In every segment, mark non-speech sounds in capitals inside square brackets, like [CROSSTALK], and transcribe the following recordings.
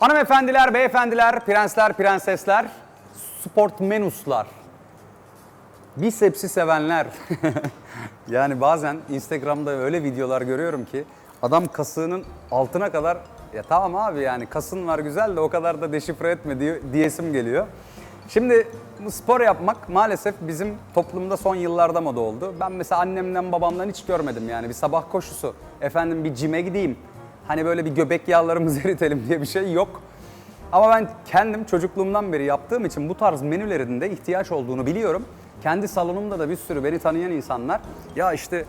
Hanımefendiler, beyefendiler, prensler, prensesler, sportmenuslar, bisepsi sevenler. [LAUGHS] yani bazen Instagram'da öyle videolar görüyorum ki adam kasığının altına kadar ya tamam abi yani kasın var güzel de o kadar da deşifre etme diye, diyesim geliyor. Şimdi spor yapmak maalesef bizim toplumda son yıllarda moda oldu. Ben mesela annemden babamdan hiç görmedim yani bir sabah koşusu. Efendim bir cime gideyim. Hani böyle bir göbek yağlarımızı [LAUGHS] eritelim diye bir şey yok. Ama ben kendim çocukluğumdan beri yaptığım için bu tarz menülerin de ihtiyaç olduğunu biliyorum. Kendi salonumda da bir sürü beni tanıyan insanlar ya işte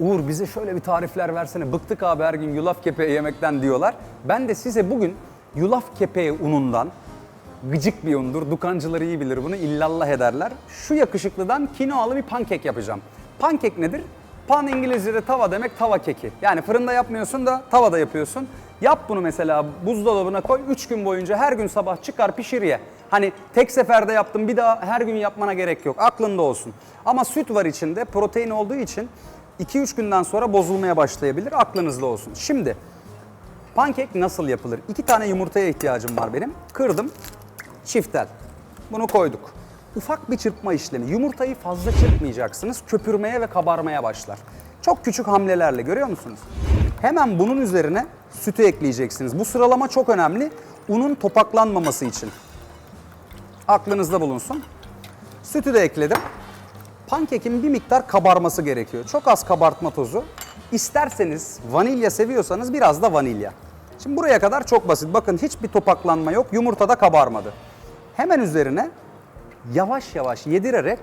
Uğur bize şöyle bir tarifler versene bıktık abi her gün yulaf kepeği yemekten diyorlar. Ben de size bugün yulaf kepeği unundan gıcık bir undur. Dukancıları iyi bilir bunu illallah ederler. Şu yakışıklıdan kinoalı bir pankek yapacağım. Pankek nedir? Pan İngilizce'de tava demek tava keki. Yani fırında yapmıyorsun da tavada yapıyorsun. Yap bunu mesela buzdolabına koy 3 gün boyunca her gün sabah çıkar pişir ye. Hani tek seferde yaptım bir daha her gün yapmana gerek yok. Aklında olsun. Ama süt var içinde protein olduğu için 2-3 günden sonra bozulmaya başlayabilir. Aklınızda olsun. Şimdi pankek nasıl yapılır? İki tane yumurtaya ihtiyacım var benim. Kırdım. Çiftel. Bunu koyduk. Ufak bir çırpma işlemi. Yumurtayı fazla çırpmayacaksınız. Köpürmeye ve kabarmaya başlar. Çok küçük hamlelerle görüyor musunuz? Hemen bunun üzerine sütü ekleyeceksiniz. Bu sıralama çok önemli. Unun topaklanmaması için. Aklınızda bulunsun. Sütü de ekledim. Pankekin bir miktar kabarması gerekiyor. Çok az kabartma tozu. İsterseniz vanilya seviyorsanız biraz da vanilya. Şimdi buraya kadar çok basit. Bakın hiçbir topaklanma yok. Yumurta da kabarmadı. Hemen üzerine yavaş yavaş yedirerek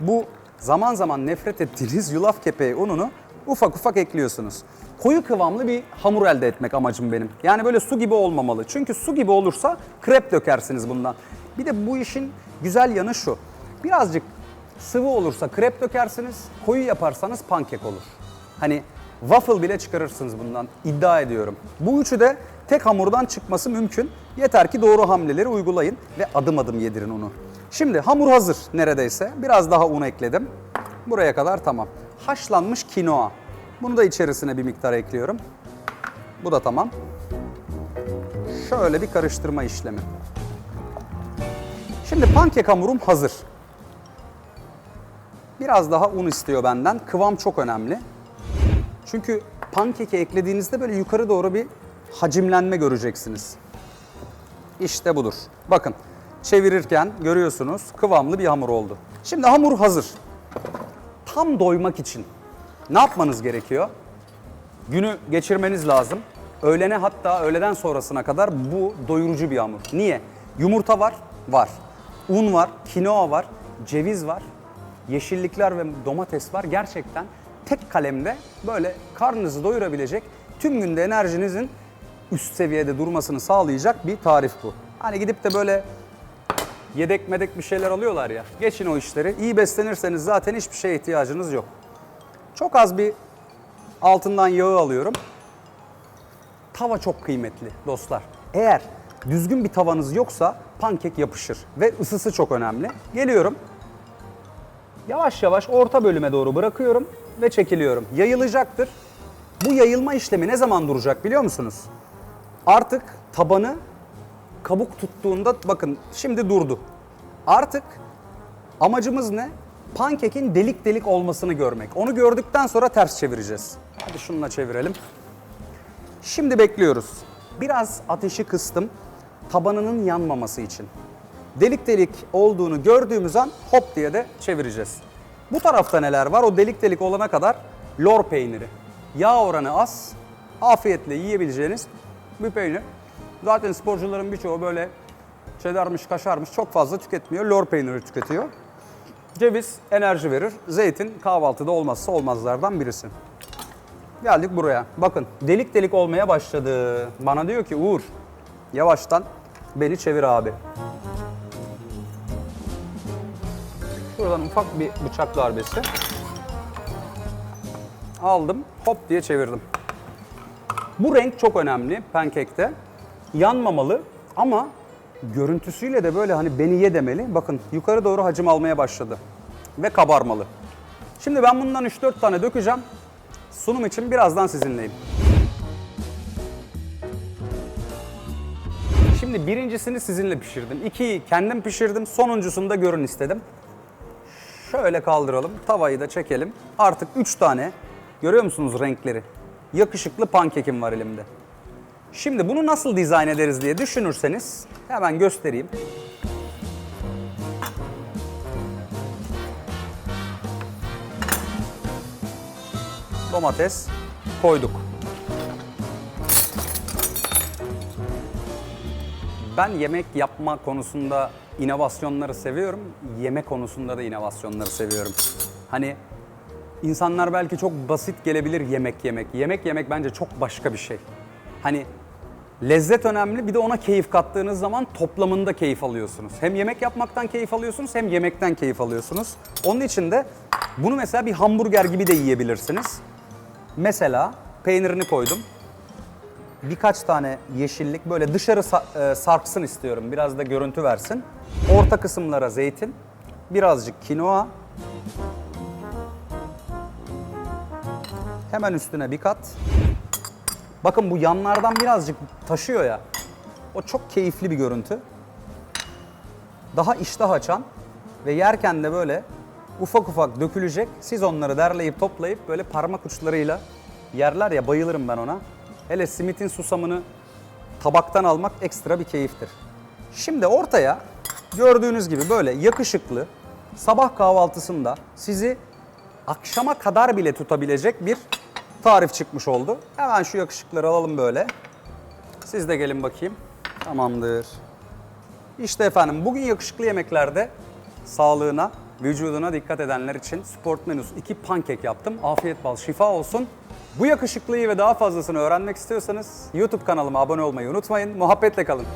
bu zaman zaman nefret ettiğiniz yulaf kepeği ununu ufak ufak ekliyorsunuz. Koyu kıvamlı bir hamur elde etmek amacım benim. Yani böyle su gibi olmamalı. Çünkü su gibi olursa krep dökersiniz bundan. Bir de bu işin güzel yanı şu. Birazcık sıvı olursa krep dökersiniz, koyu yaparsanız pankek olur. Hani waffle bile çıkarırsınız bundan iddia ediyorum. Bu üçü de tek hamurdan çıkması mümkün. Yeter ki doğru hamleleri uygulayın ve adım adım yedirin onu. Şimdi hamur hazır neredeyse. Biraz daha un ekledim. Buraya kadar tamam. Haşlanmış kinoa. Bunu da içerisine bir miktar ekliyorum. Bu da tamam. Şöyle bir karıştırma işlemi. Şimdi pankek hamurum hazır. Biraz daha un istiyor benden. Kıvam çok önemli. Çünkü pankeki eklediğinizde böyle yukarı doğru bir hacimlenme göreceksiniz. İşte budur. Bakın çevirirken görüyorsunuz kıvamlı bir hamur oldu. Şimdi hamur hazır. Tam doymak için ne yapmanız gerekiyor? Günü geçirmeniz lazım. Öğlene hatta öğleden sonrasına kadar bu doyurucu bir hamur. Niye? Yumurta var, var. Un var, kinoa var, ceviz var, yeşillikler ve domates var. Gerçekten tek kalemde böyle karnınızı doyurabilecek, tüm günde enerjinizin üst seviyede durmasını sağlayacak bir tarif bu. Hani gidip de böyle yedek medek bir şeyler alıyorlar ya. Geçin o işleri. İyi beslenirseniz zaten hiçbir şeye ihtiyacınız yok. Çok az bir altından yağı alıyorum. Tava çok kıymetli dostlar. Eğer düzgün bir tavanız yoksa pankek yapışır ve ısısı çok önemli. Geliyorum. Yavaş yavaş orta bölüme doğru bırakıyorum ve çekiliyorum. Yayılacaktır. Bu yayılma işlemi ne zaman duracak biliyor musunuz? Artık tabanı kabuk tuttuğunda bakın şimdi durdu. Artık amacımız ne? Pankekin delik delik olmasını görmek. Onu gördükten sonra ters çevireceğiz. Hadi şununla çevirelim. Şimdi bekliyoruz. Biraz ateşi kıstım tabanının yanmaması için. Delik delik olduğunu gördüğümüz an hop diye de çevireceğiz. Bu tarafta neler var? O delik delik olana kadar lor peyniri. Yağ oranı az, afiyetle yiyebileceğiniz bir peynir. Zaten sporcuların birçoğu böyle çedarmış, kaşarmış çok fazla tüketmiyor. Lor peyniri tüketiyor. Ceviz enerji verir. Zeytin kahvaltıda olmazsa olmazlardan birisi. Geldik buraya. Bakın delik delik olmaya başladı. Bana diyor ki Uğur yavaştan beni çevir abi. Şuradan ufak bir bıçak darbesi. Aldım hop diye çevirdim. Bu renk çok önemli pankekte. Yanmamalı ama görüntüsüyle de böyle hani beni ye demeli. Bakın yukarı doğru hacim almaya başladı. Ve kabarmalı. Şimdi ben bundan 3-4 tane dökeceğim. Sunum için birazdan sizinleyim. Şimdi birincisini sizinle pişirdim. İkiyi kendim pişirdim. Sonuncusunu da görün istedim. Şöyle kaldıralım. Tavayı da çekelim. Artık 3 tane görüyor musunuz renkleri? Yakışıklı pankekim var elimde. Şimdi bunu nasıl dizayn ederiz diye düşünürseniz hemen göstereyim. Domates koyduk. Ben yemek yapma konusunda inovasyonları seviyorum. Yemek konusunda da inovasyonları seviyorum. Hani insanlar belki çok basit gelebilir yemek yemek. Yemek yemek bence çok başka bir şey. Hani lezzet önemli bir de ona keyif kattığınız zaman toplamında keyif alıyorsunuz. Hem yemek yapmaktan keyif alıyorsunuz hem yemekten keyif alıyorsunuz. Onun için de bunu mesela bir hamburger gibi de yiyebilirsiniz. Mesela peynirini koydum birkaç tane yeşillik böyle dışarı e, sarksın istiyorum. Biraz da görüntü versin. Orta kısımlara zeytin, birazcık kinoa. Hemen üstüne bir kat. Bakın bu yanlardan birazcık taşıyor ya. O çok keyifli bir görüntü. Daha iştah açan ve yerken de böyle ufak ufak dökülecek. Siz onları derleyip toplayıp böyle parmak uçlarıyla yerler ya bayılırım ben ona. Hele simitin susamını tabaktan almak ekstra bir keyiftir. Şimdi ortaya gördüğünüz gibi böyle yakışıklı sabah kahvaltısında sizi akşama kadar bile tutabilecek bir tarif çıkmış oldu. Hemen şu yakışıkları alalım böyle. Siz de gelin bakayım. Tamamdır. İşte efendim bugün yakışıklı yemeklerde sağlığına, vücuduna dikkat edenler için Sport Menüs 2 pankek yaptım. Afiyet bal şifa olsun. Bu yakışıklıyı ve daha fazlasını öğrenmek istiyorsanız YouTube kanalıma abone olmayı unutmayın. Muhabbetle kalın.